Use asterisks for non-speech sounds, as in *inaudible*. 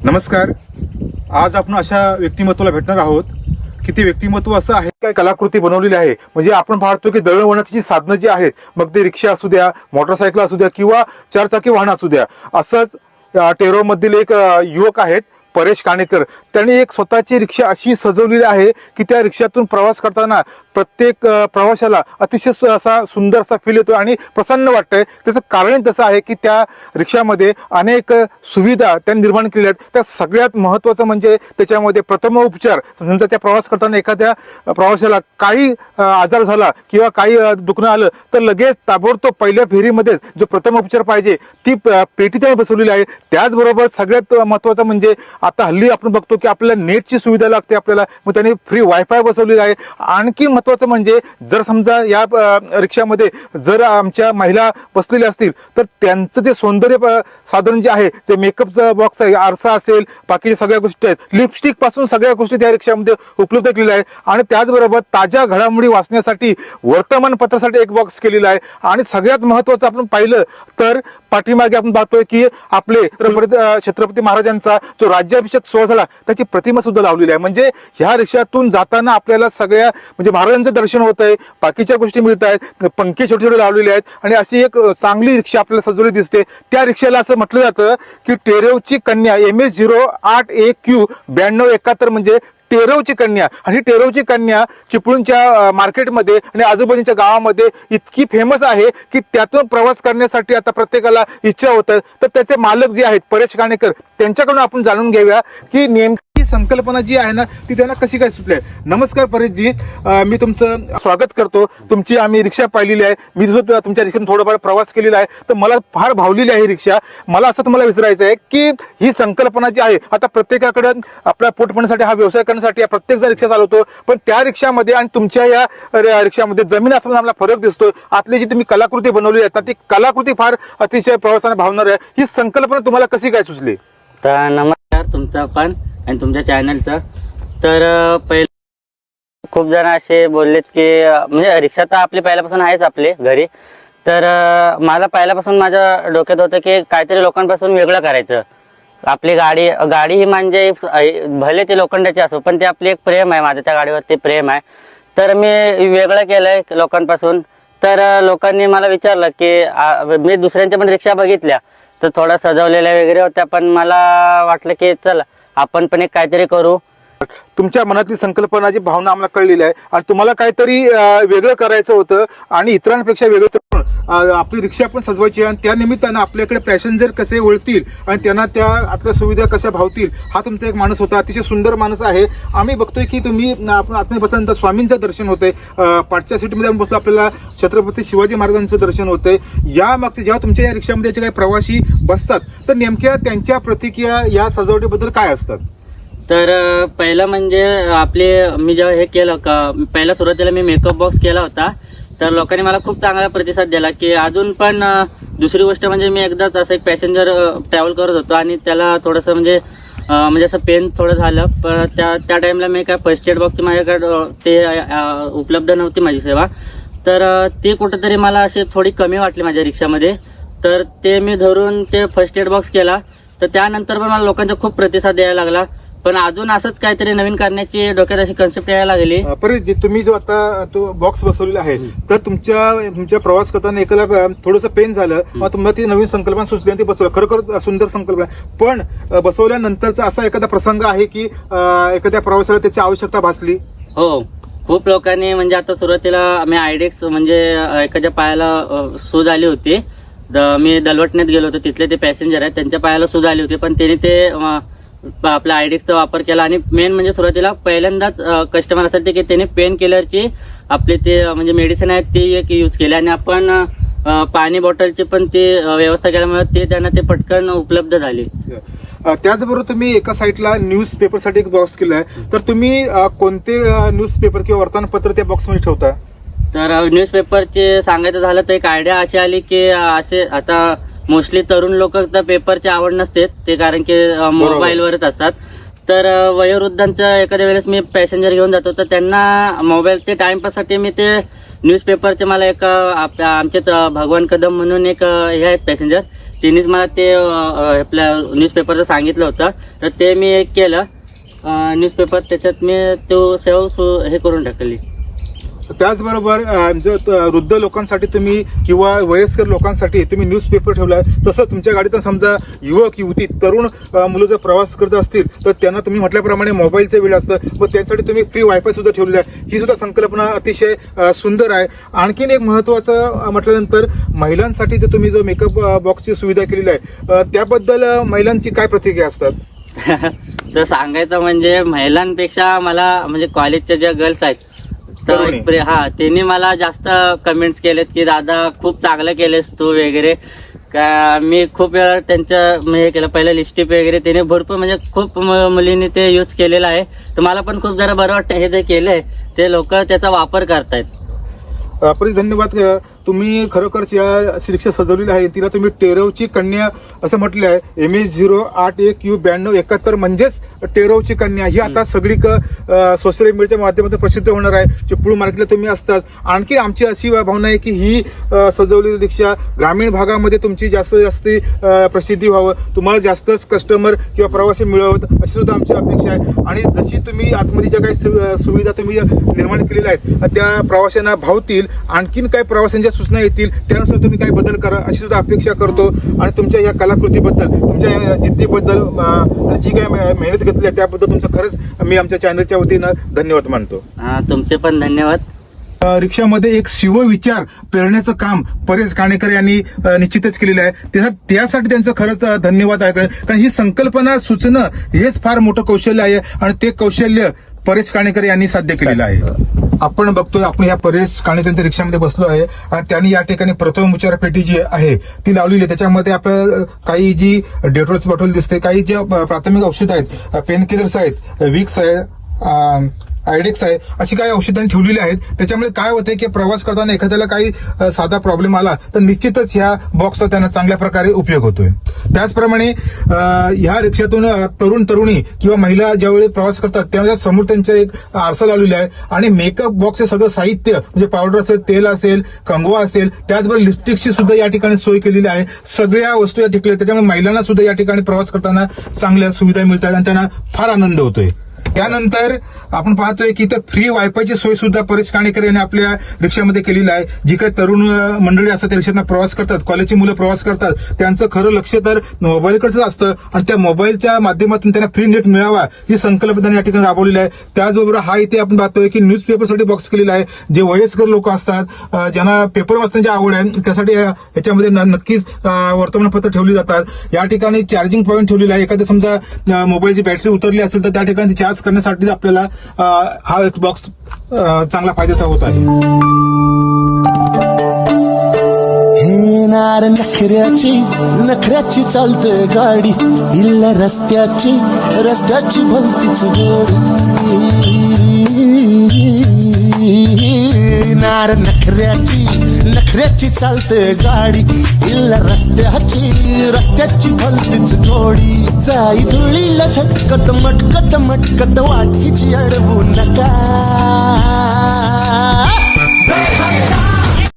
नमस्कार. आज आपण अशा व्यक्तिमत्वाला भेटणार आहोत की ते व्यक्तिमत्व असं आहे. काय कलाकृती बनवलेली आहे. म्हणजे आपण पाहतो की दळणवळणाची जी साधनं जी आहेत मग ते रिक्षा असू द्या मोटरसायकल असू द्या किंवा चारचाकी वाहन असू द्या. असंच टेरोमधील एक युवक आहेत परेश काणेकर. त्यांनी एक स्वतःची रिक्षा अशी सजवलेली आहे की त्या रिक्षातून प्रवास करताना प्रत्येक प्रवाशाला अतिशय असा सुंदर असा फील येतो आणि प्रसन्न वाटतंय. त्याचं कारण तसं आहे की त्या रिक्षामध्ये अनेक सुविधा त्यांनी निर्माण केल्या आहेत. त्या सगळ्यात महत्त्वाचं म्हणजे त्याच्यामध्ये प्रथम उपचार समजा त्या प्रवास करताना एखाद्या प्रवाशाला काही आजार झाला किंवा काही दुखणं आलं तर लगेच ताबडतोब पहिल्या फेरीमध्येच जो प्रथम उपचार पाहिजे ती प- पेटी त्याने बसवलेली आहे. त्याचबरोबर सगळ्यात महत्त्वाचं म्हणजे आता हल्ली आपण बघतो की आपल्याला नेटची सुविधा लागते आपल्याला. मग त्यांनी फ्री वायफाय बसवलेली आहे. आणखी महत्त्वाचं म्हणजे जर समजा या रिक्षामध्ये जर आमच्या महिला बसलेल्या असतील तर त्यांचं जे सौंदर्य प- साधन जे आहे ते मेकअपचं बॉक्स आहे आरसा असेल बाकीच्या सगळ्या गोष्टी आहेत. लिपस्टिकपासून सगळ्या गोष्टी त्या रिक्षामध्ये उपलब्ध केलेल्या आहेत. आणि त्याचबरोबर ताज्या घडामोडी वाचण्यासाठी वर्तमानपत्रासाठी एक बॉक्स केलेला आहे. आणि सगळ्यात महत्त्वाचं आपण पाहिलं तर पाठीमागे आपण पाहतोय की आपले छत्रपती छत्रपती महाराजांचा जो राज्याभिषेक सोहळा झाला त्याची प्रतिमा सुद्धा लावलेली आहे. म्हणजे ह्या रिक्षातून जाताना आपल्याला सगळ्या म्हणजे महाराजांचं दर्शन होत आहे बाकीच्या गोष्टी मिळत आहेत पंखे छोटे छोटे लावलेले आहेत आणि अशी एक चांगली रिक्षा आपल्याला सजवली दिसते. त्या रिक्षाला असं म्हटलं जातं की टेरेवची कन्या एम एस झिरो आठ ए क्यू ब्याण्णव एकाहत्तर म्हणजे टेरवची कन्या. आणि ही टेरवची कन्या चिपळूणच्या मार्केटमध्ये आणि आजूबाजूच्या गावामध्ये इतकी फेमस आहे की त्यातून प्रवास करण्यासाठी आता प्रत्येकाला इच्छा होत. तर त्याचे मालक जे आहेत परेश काणेकर त्यांच्याकडून आपण जाणून घेऊया की नेम संकल्पना जी आहे ना ती त्यांना कशी काय सुचली आहे? नमस्कार परेशजी. मी तुमचं स्वागत करतो. तुमची आम्ही रिक्षा पाहिलेली आहे. मी तुमच्या रिक्षेतून थोडाफार प्रवास केलेला आहे तर मला फार भावलेली आहे रिक्षा. मला असं तुम्हाला विचारायचं आहे की ही संकल्पना जी आहे आता प्रत्येकाकडे आपल्या पोटपणासाठी हा व्यवसाय करण्यासाठी प्रत्येक जण रिक्षा चालवतो पण त्या रिक्षामध्ये आणि तुमच्या या रिक्षामध्ये जमीन असताना आम्हाला फरक दिसतो आतली जी तुम्ही कलाकृती बनवली आहे ना ती कलाकृती फार अतिशय प्रवासाने भावणार आहे. ही संकल्पना तुम्हाला कशी काय सुचली? तर नमस्कार तुमचा पण. आणि तुमच्या चॅनलचं तर पहिले खूप जण असे बोललेत की म्हणजे रिक्षा तर आपली पहिल्यापासून आहेच आपली घरी. तर मला पहिल्यापासून माझ्या डोक्यात होतं की काहीतरी लोकांपासून वेगळं करायचं. आपली गाडी गाडी ही म्हणजे भले ती लोखंडाची असो पण ते आपली एक प्रेम आहे माझं त्या गाडीवर ते प्रेम आहे. तर मी वेगळं केलंय लोकांपासून. तर लोकांनी मला विचारलं की मी दुसऱ्यांच्या पण रिक्षा बघितल्या. तर थोडा सजवलेल्या वगैरे होत्या पण मला वाटलं की चला आपण पण एक काहीतरी करू. तुमच्या मनातली संकल्पना जी भावना आम्हाला कळलेली आहे. आणि तुम्हाला काहीतरी वेगळं करायचं होतं आणि इतरांपेक्षा वेगळं आपली रिक्षा पण सजवायची आहे. आणि त्या निमित्तानं आपल्याकडे पॅसेंजर कसे वळतील आणि त्यांना त्या आपल्या सुविधा कशा भावतील हा तुमचा एक माणूस होता. अतिशय सुंदर माणूस आहे. आम्ही बघतोय की तुम्ही आपण बसल्यानंतर स्वामींचं दर्शन होतंय. पाठच्या सीटमध्ये आम्ही बसलो आपल्याला छत्रपती शिवाजी महाराजांचं दर्शन होतंय. या मागचे जेव्हा तुमच्या या रिक्षामध्ये काही प्रवासी बसतात तर नेमक्या त्यांच्या प्रतिक्रिया या सजावटीबद्दल काय असतात? तर पहिलं म्हणजे आपले मी जेव्हा हे केलं का पहिला सुरुवातीला मी मेकअप बॉक्स केला होता. तर लोकांनी मला खूप चांगला प्रतिसाद दिला की अजून पण दुसरी गोष्ट म्हणजे मी एकदाच असं एक पॅसेंजर ट्रॅव्हल करत होतो आणि त्याला थोडंसं म्हणजे म्हणजे असं पेन थोडं झालं. पण त्या त्या टाईमला मी काय फर्स्ट एड बॉक्सची माझ्याकडे ते उपलब्ध नव्हती माझी सेवा. तर ती कुठंतरी मला अशी थोडी कमी वाटली माझ्या रिक्षामध्ये. तर ते मी धरून ते फर्स्ट एड बॉक्स केला. तर त्यानंतर पण मला लोकांचा खूप प्रतिसाद द्यायला लागला. पण अजून असंच काहीतरी नवीन करण्याची डोक्यात अशी कन्सेप्ट यायला लागली. जे तुम्ही जो आता तो बॉक्स बसवलेला आहे तर तुमच्या तुमच्या प्रवास करताना एकाला थोडस पेन झालं मग तुम्हाला ती नवीन संकल्पना सुचली आणि ती बसवलं. खरोखर सुंदर संकल्पना आहे. पण बसवल्यानंतरचा असा एखादा प्रसंग आहे की एखाद्या प्रवासाला त्याची आवश्यकता भासली? हो. खूप लोकांनी म्हणजे आता सुरुवातीला मी आयडेक्स म्हणजे एखाद्या पायाला सूज आली होती. द- मी दलवटण्यात गेलो होतो. तिथले ते पॅसेंजर आहेत त्यांच्या पायाला सूज आली होती. पण त्यांनी ते आपल्या आयडेक्सचा वापर केला आणि मेन म्हणजे सुरुवातीला पहिल्यांदाच कस्टमर असेल ते की त्यांनी पेन किलरची आपले ते म्हणजे मेडिसिन आहेत ते एक यूज केले आणि आपण पाणी बॉटलची पण ते व्यवस्था केल्यामुळे ते त्यांना ते पटकन उपलब्ध झाली. त्याचबरोबर तुम्ही एका साईडला न्यूज पेपरसाठी एक बॉक्स केला आहे तर तुम्ही कोणते न्यूज पेपर किंवा वर्तमानपत्र त्या बॉक्समध्ये ठेवता? तर न्यूजपेपरचे सांगायचं झालं तर एक आयडिया अशी आली की असे आता मोस्टली तरुण लोक तर पेपरची आवड नसते ते कारण की मोबाईलवरच असतात. तर वयोवृद्धांचं एखाद्या वेळेस मी पॅसेंजर घेऊन जातो तर त्यांना मोबाईल ते टाइमपाससाठी मी ते न्यूजपेपरचे मला एक आमचे भगवान कदम म्हणून एक हे आहेत पॅसेंजर. तिनेच मला ते आपल्या न्यूजपेपरचं सांगितलं होतं. तर ते मी एक केलं. न्यूजपेपर त्याच्यात मी तो सेवा सु- हे करून टाकली. त्याचबरोबर जर वृद्ध लोकांसाठी तुम्ही किंवा वयस्कर लोकांसाठी तुम्ही न्यूजपेपर ठेवला तसं तुमच्या गाडीतून समजा युवक युवती तरुण मुलं जर प्रवास करत असतील तर त्यांना तुम्ही म्हटल्याप्रमाणे मोबाईलचं वेळ असतं. व त्यासाठी तुम्ही फ्री वायफाय सुद्धा ठेवलेलं आहे. ही सुद्धा संकल्पना अतिशय सुंदर आहे. आणखीन एक महत्त्वाचं म्हटल्यानंतर महिलांसाठी जे तुम्ही जो मेकअप बॉक्सची सुविधा केलेली आहे त्याबद्दल महिलांची काय प्रतिक्रिया असतात? *laughs* तर सांगायचं म्हणजे महिलांपेक्षा मला म्हणजे कॉलेजच्या ज्या गर्ल्स आहेत तर. प्रे- हा त्यांनी मला जास्त कमेंट्स केलेत की दादा खूप चांगलं केलेस तू वगैरे. का मी खूप वेळा त्यांचं हे केलं. पहिलं लिस्टिप वगैरे त्याने भरपूर म्हणजे खूप म- मुलींनी ते यूज केलेलं आहे. तर मला पण खूप जरा बरं वाटतं हे जे केलंय ते लोक त्याचा वापर करतायत. धन्यवाद अ, तुम्ही खरोखरच या रिक्षा सजवलेली आहे तिला तुम्ही टेरवची कन्या असं म्हटलं आहे एम एस झिरो आठ एक यू ब्याण्णव एकाहत्तर म्हणजेच टेरवची कन्या. ही आता सगळी सोशल मीडियाच्या माध्यमातून प्रसिद्ध होणार आहे. चिपळूण मार्केटला तुम्ही असतात. आणखी आमची अशी भावना आहे की ही सजवलेली रिक्षा ग्रामीण भागामध्ये तुमची जास्त जास्ती प्रसिद्धी व्हावं. तुम्हाला जास्तच कस्टमर किंवा प्रवासी मिळवत अशी सुद्धा आमची अपेक्षा आहे. आणि जशी तुम्ही आतमध्ये ज्या काही सुविधा तुम्ही निर्माण केलेल्या आहेत त्या प्रवाशांना भावतील. आणखीन काही प्रवाशांच्या सूचना येतील त्यानुसार तुम्ही काही बदल करा अशी सुद्धा अपेक्षा करतो. आणि तुमच्या या कलाकृतीबद्दल तुमच्या या जिद्दीबद्दल जी मे- मेहनत घेतली आहे त्याबद्दल तुमचं खरंच मी आमच्या चॅनलच्या वतीनं धन्यवाद मानतो. तुमचे पण धन्यवाद. रिक्षामध्ये एक शिवविचार पेरण्याचं काम परेश काणेकर यांनी निश्चितच केलेलं आहे. त्या- त्यासाठी त्यांचं खरंच धन्यवाद आहे. कारण ही संकल्पना सुचणं हेच फार मोठं कौशल्य आहे. आणि ते कौशल्य परेश काणेकर यांनी साध्य केलेलं आहे. आपण बघतोय आपण या परेश काणेकरांच्या रिक्षामध्ये बसलो आहे आणि त्यांनी या ठिकाणी प्रथम उपचार जी आहे ती लावलेली आहे. त्याच्यामध्ये आपल्याला काही जी डेटॉल्स बॉटल दिसते काही जे प्राथमिक औषध आहेत पेन किलर्स आहेत विक्स आहे आयडेक्स आहे अशी काही औषधांनी ठेवलेली आहेत. त्याच्यामुळे काय होते की प्रवास करताना एखाद्याला काही साधा प्रॉब्लेम आला तर निश्चितच ह्या बॉक्सचा त्यांना चांगल्या प्रकारे उपयोग होतोय. त्याचप्रमाणे ह्या रिक्षातून तरुण तरुणी किंवा महिला ज्यावेळी प्रवास करतात त्यावेळेला समोर त्यांचा एक आरसा लावलेला आहे. आणि मेकअप बॉक्सचे सगळं साहित्य म्हणजे पावडर असेल तेल असेल कंगवा असेल त्याचबरोबर लिपस्टिकची सुद्धा या ठिकाणी सोय केलेली आहे. सगळ्या वस्तू या ठिकाणी त्याच्यामुळे महिलांना सुद्धा या ठिकाणी प्रवास करताना चांगल्या सुविधा मिळतात आणि त्यांना फार आनंद होतोय. त्यानंतर आपण पाहतोय की इथं फ्री वायफायची सोय सुद्धा परेश काणेकर यांनी आपल्या रिक्षामध्ये केलेली आहे. जी काही तरुण मंडळी असतात त्या रिक्षांना प्रवास करतात कॉलेजची मुलं प्रवास करतात त्यांचं खरं लक्ष तर मोबाईलकडचं असतं. आणि त्या मोबाईलच्या माध्यमातून त्यांना फ्री नेट मिळावा ही संकल्पना या ठिकाणी राबवलेली आहे. त्याचबरोबर हा इथे आपण पाहतोय की न्यूजपेपरसाठी बॉक्स केलेला आहे. जे वयस्कर लोक असतात ज्यांना पेपर वाचण्याची आवड आहे त्यासाठी याच्यामध्ये न- नक्कीच वर्तमानपत्र ठेवली जातात. या ठिकाणी चार्जिंग पॉईंट ठेवलेला आहे. एखाद्या समजा मोबाईलची बॅटरी उतरली असेल तर त्या ठिकाणी चार्ज करण्यासाठी आपल्याला हा एक बॉक्स चांगला फायद्याचा होत आहे. हे नार नखऱ्याची नखऱ्याची चालत गाडी. हिल रस्त्याची रस्त्याची भलतीच गोडी. नार नखऱ्याची नखऱ्याची चालते गाडी इल्ला रस्त्याची रस्त्याची भलतीच गोडी जाई धुळीला झटकत मटकत मटकत वाटकीची अडवू नका.